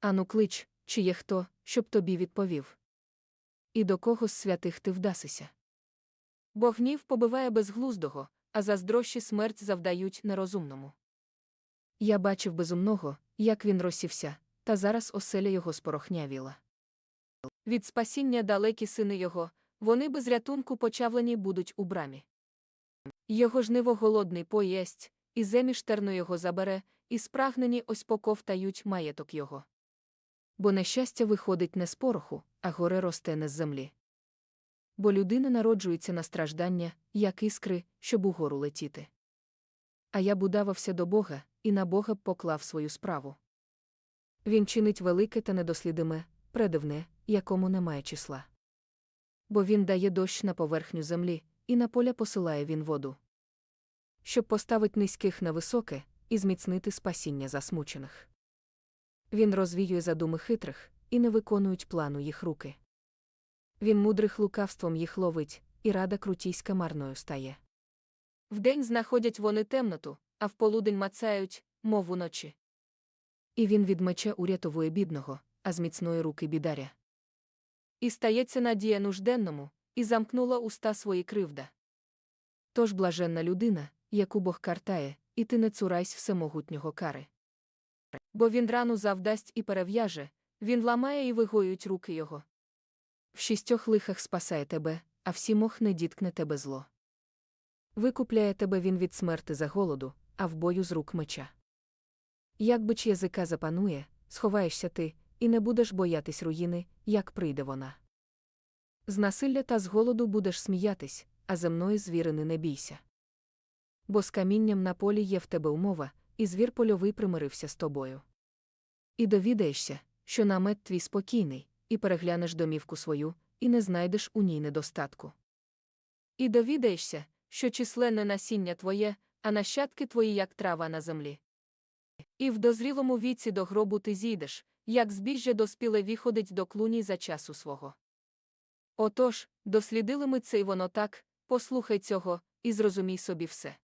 Ану клич, чи є хто, щоб тобі відповів. І до кого з святих ти вдасися. Бо гнів побиває безглуздого, а заздрощі смерть завдають нерозумному. Я бачив безумного, як він розсівся, та зараз оселя його спорохнявіла. Від спасіння далекі сини його, вони без рятунку почавлені будуть у брамі. Його жниво голодний поєсть, і земіш терну його забере, і спрагнені ось поковтають маєток його. Бо нещастя виходить не з пороху, а горе росте не з землі. Бо людина народжується на страждання, як іскри, щоб угору летіти. А я будавався до Бога, і на Бога поклав свою справу. Він чинить велике та недослідиме, предивне, якому немає числа. Бо він дає дощ на поверхню землі, і на поля посилає він воду. Щоб поставить низьких на високе і зміцнити спасіння засмучених. Він розвіює задуми хитрих, і не виконують плану їх руки. Він мудрих лукавством їх ловить, і рада крутійська марною стає. Вдень знаходять вони темноту, а в полудень мацають, мов уночі. І він від меча урятовує бідного, а з міцної руки бідаря. І стається надія нужденному, і замкнула уста свої кривда. Тож блаженна людина, яку Бог картає, і ти не цурайсь всемогутнього кари. Бо він рану завдасть і перев'яже, він ламає і вигоюють руки його. В шістьох лихах спасає тебе, а в сімох не діткне тебе зло. Викупляє тебе він від смерти за голоду, а в бою з рук меча. Як бич язика запанує, сховаєшся ти, і не будеш боятись руїни, як прийде вона. З насилля та з голоду будеш сміятись, а земної звірини не бійся. Бо з камінням на полі є в тебе умова, і звір польовий примирився з тобою. І довідаєшся, що намет твій спокійний, і переглянеш домівку свою, і не знайдеш у ній недостатку. І довідаєшся, що численне насіння твоє, а нащадки твої, як трава на землі. І в дозрілому віці до гробу ти зійдеш, як збіжжя доспіле віходить до клуні за часу свого. Отож, дослідили ми це й воно так, послухай цього, і зрозумій собі все.